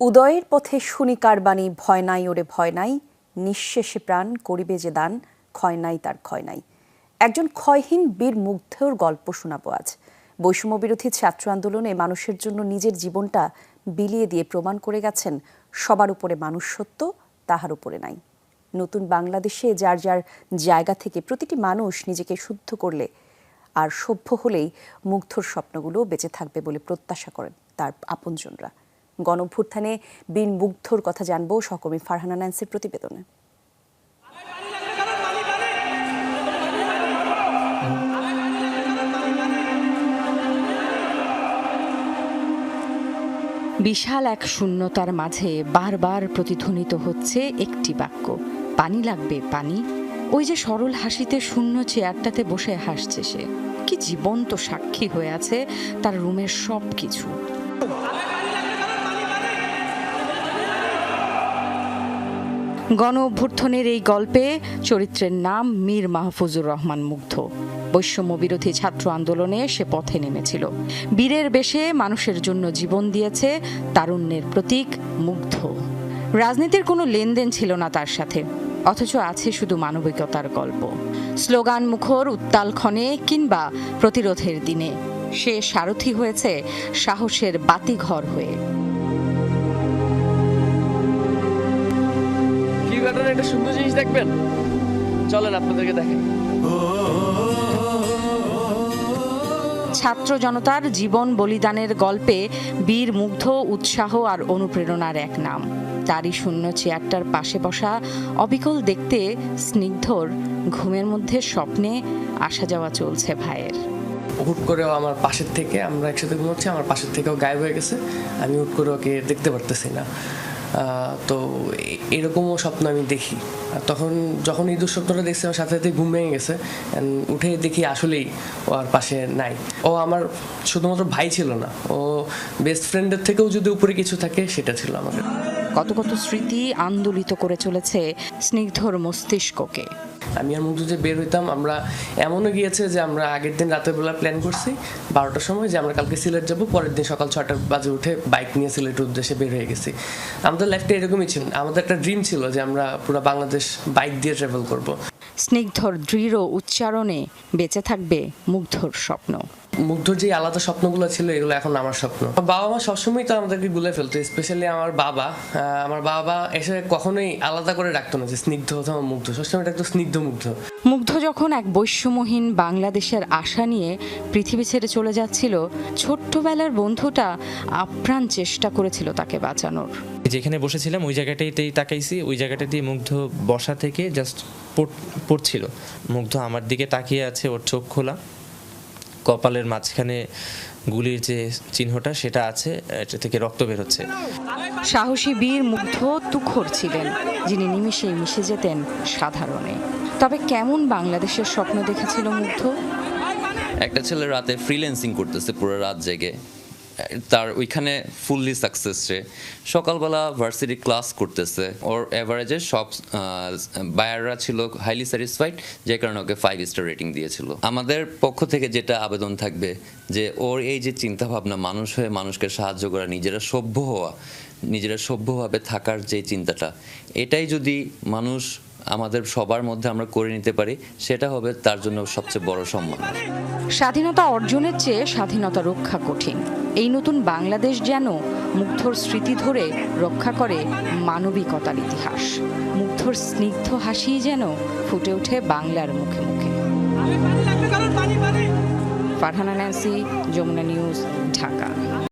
উদয়ের পথে শুনি কার বাণী, ভয় নাই ওরে ভয় নাই, নিঃশেষে প্রাণ করিবে যে দান, ক্ষয় নাই তার ক্ষয় নাই। একজন ক্ষয়হীন বীর মুগ্ধর গল্প শোনাবো আজ। বৈষম্য বিরোধী ছাত্র আন্দোলনে মানুষের জন্য নিজের জীবনটা বিলিয়ে দিয়ে প্রমাণ করে গেছেন, সবার উপরে মানুষ সত্য, তাহার উপরে নাই। নতুন বাংলাদেশে যার যার জায়গা থেকে প্রতিটি মানুষ নিজেকে শুদ্ধ করলে আর সভ্য হলেই মুগ্ধর স্বপ্নগুলো বেঁচে থাকবে বলে প্রত্যাশা করেন তার আপনজনরা। গণভ্যুত্থানে বীর মুগ্ধর কথা জানব সহকর্মী ফারহানা ন্যান্সির প্রতিবেদনে। বিশাল এক শূন্যতার মাঝে বারবার প্রতিধ্বনিত হচ্ছে একটি বাক্য, পানি লাগবে, পানি। ওই যে সরল হাসিতে শূন্য চেয়ারটাতে বসে হাসছে সে। কি জীবন্ত সাক্ষী হয়ে আছে তার রুমের সব কিছু গণ অভ্যর্থনের এই গল্পে চরিত্রের নাম মীর মাহফুজুর রহমান মুগ্ধ। বৈষম্য বিরোধী ছাত্র আন্দোলনে সে পথে নেমেছিল। বীরের বেশে মানুষের জন্য জীবন দিয়েছে তারুণ্যের প্রতীক মুগ্ধ। রাজনীতির কোনো লেনদেন ছিল না তার সাথে, অথচ আছে শুধু মানবিকতার গল্প। স্লোগান মুখর উত্তাল ক্ষণে কিংবা প্রতিরোধের দিনে, সে সারথি হয়েছে সাহসের বাতিঘর হয়ে। একটা সুন্দর জিনিস দেখবেন? চলেন আপনাদেরকে দেখেন ছাত্র জনতার জীবন বলিদানের গল্পে বীর মুগ্ধ উৎসাহ আর অনুপ্রেরণার এক নাম। তারই শূন্য চেয়ারটার পাশে বসা অবিকল দেখতে স্নিগ্ধর ঘুমের মধ্যে স্বপ্নে আসা যাওয়া চলছে ভাইয়ের। হুট করে ও আমার পাশের থেকে আমরা একসাথে ঘুমাচ্ছি আমার পাশের থেকেও গায়েব হয়ে গেছে। আমি হুট করে ওকে দেখতে পারতেছি না। তো এরকমও স্বপ্ন আমি দেখি। তখন যখন এই দুঃস্বপ্নটা দেখছি, আমার সাথে সাথে ঘুম ভেঙে গেছে। উঠে দেখি আসলেই ও আর পাশে নাই। ও আমার শুধুমাত্র ভাই ছিল না, ও বেস্ট ফ্রেন্ডের থেকেও যদি উপরে কিছু থাকে, সেটা ছিল আমাদের। কত কত স্মৃতি আন্দোলিত করে চলেছে স্নিগ্ধর মস্তিষ্ককে। আমি আর মুগ্ধ যে বের হইতাম, আমরা এমনও গিয়েছে যে আমরা আগের দিন রাতের বেলা প্ল্যান করছি, বারোটার সময় যে আমরা কালকে সিলেট যাব, পরের দিন সকাল ছটার বাজে উঠে বাইক নিয়ে সিলেটের উদ্দেশ্যে বের হয়ে গেছি। আমাদের লাইফটা এরকমই ছিল। আমাদের একটা ড্রিম ছিল যে আমরা পুরো বাংলাদেশ বাইক দিয়ে ট্রাভেল করব। স্নিগ্ধর, দৃঢ় উচ্চারণে বেঁচে থাকবে মুগ্ধর স্বপ্ন। মুগ্ধর যে আলাদা স্বপ্নগুলো ছিল, এগুলো এখন আমার স্বপ্ন। বাবা মা সবসময় তো আমাদেরকে গুলে ফেলতো স্পেশালি আমার বাবা। আমার বাবা এসে কখনোই আলাদা করে ডাকতো না যে স্নিগ্ধ অথবা মুগ্ধ, সবসময় ডাকতো স্নিগ্ধ মুগ্ধ। মুগ্ধ যখন এক বৈষম্যহীন বাংলাদেশের আশা নিয়ে পৃথিবী ছেড়ে চলে যাচ্ছিল, ছোট্টবেলার বন্ধুটা আপ্রাণ চেষ্টা করেছিল তাকে বাঁচানোর। যেখানে বসেছিলাম, ওই জায়গাটাইতেই তাকাইছি, ওই জায়গাটাতেই মুগ্ধ বসা থেকে জাস্ট পড়ছিল। মুগ্ধ আমার দিকে তাকিয়ে আছে, ওর চোখ খোলা। কপালের মাঝখানে গুলির যে চিহ্নটা সেটা আছে এটা থেকে রক্ত বেরোচ্ছে সাহসী বীর মুগ্ধ তুখর ছিলেন যিনি নিমিশে মিশে যেতেন সাধারণে। তবে কেমন বাংলাদেশের স্বপ্ন দেখেছিল মুগ্ধ? একটা ছেলে রাতে ফ্রিল্যান্সিং করতেছে পুরো রাত জেগে। তার ওইখানে ফুললি সাকসেস সে সকালবেলা ভার্সিটি ক্লাস করতেছে। ওর অ্যাভারেজে সব বায়াররা ছিল হাইলি স্যাটিসফাইড যে কারণে ওকে ফাইভ স্টার রেটিং দিয়েছিল। আমাদের পক্ষ থেকে যেটা আবেদন থাকবে, যে ওর এই যে চিন্তা ভাবনা মানুষ হয়ে মানুষকে সাহায্য করা, নিজেরা সভ্য হওয়া, নিজেরা সভ্যভাবে থাকার যে চিন্তাটা, এটাই যদি মানুষ আমাদের সবার মধ্যে আমরা করে নিতে পারি, সেটা হবে তার জন্য সবচেয়ে বড় সম্মান। স্বাধীনতা অর্জনের চেয়ে স্বাধীনতা রক্ষা কঠিন। এই নতুন বাংলাদেশ যেন মুগ্ধর স্মৃতি ধরে রক্ষা করে মানবিকতার ইতিহাস। মুগ্ধর স্নিগ্ধ হাসি যেন ফুটে ওঠে বাংলার মুখে মুখে। Farhana Nancy, Jamuna news, Dhaka.